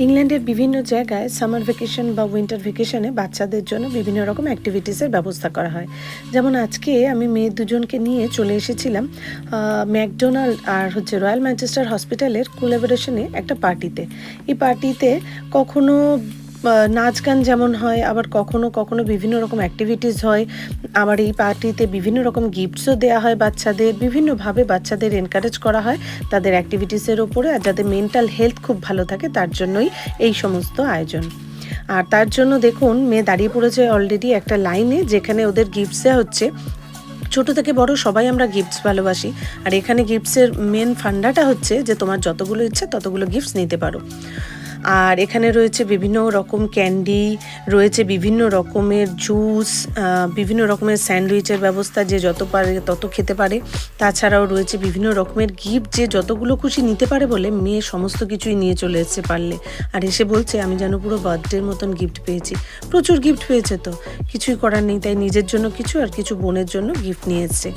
ইংল্যান্ডের বিভিন্ন জায়গায় সামার ভ্যাকেশন বা উইন্টার ভ্যাকেশনে বাচ্চাদের জন্য বিভিন্ন রকম অ্যাক্টিভিটিসের ব্যবস্থা করা হয়। যেমন আজকে আমি মেয়ে দুজনকে নিয়ে চলে এসেছিলাম ম্যাকডোনাল্ড আর হচ্ছে রয়্যাল ম্যানচেস্টার হসপিটালের কোলাবোরেশনে একটা পার্টিতে এই পার্টিতে কখনো নাচ গান যেমন হয়, আবার কখনো কখনো বিভিন্ন রকম অ্যাক্টিভিটিস হয়। আবার এই পার্টিতে বিভিন্ন রকম গিফটসও দেওয়া হয় বাচ্চাদের, বিভিন্নভাবে বাচ্চাদের এনকারেজ করা হয় তাদের অ্যাক্টিভিটিসের ওপরে আর যাদের মেন্টাল হেলথ খুব ভালো থাকে তার জন্যই এই সমস্ত আয়োজন। আর তার জন্য দেখুন, মেয়ে দাঁড়িয়ে পড়েছে অলরেডি একটা লাইনে যেখানে ওদের গিফটস দেওয়া হচ্ছে, ছোট থেকে বড় সবাই আমরা গিফটস ভালোবাসি। আর এখানে গিফটসের মেন ফান্ডাটা হচ্ছে যে তোমার যতগুলো ইচ্ছে ততগুলো গিফটস নিতে পারো। আর এখানে রয়েছে বিভিন্ন রকম ক্যান্ডি, রয়েছে বিভিন্ন রকমের জুস বিভিন্ন রকমের স্যান্ডউইচের ব্যবস্থা যে যত পারে তত খেতে পারে। তাছাড়াও রয়েছে বিভিন্ন রকমের গিফট যে যতগুলো খুশি নিতে পারে বলে মেয়ে সমস্ত কিছুই নিয়ে চলে এসেছে পারলে। আর এসে বলছে, আমি যেন পুরো বার্থডের মতন গিফট পেয়েছি। প্রচুর গিফট পেয়েছে তো। কিছুই করার নেই, তাই নিজের জন্য কিছু আর কিছু বোনের জন্য গিফট নিয়ে এসছে।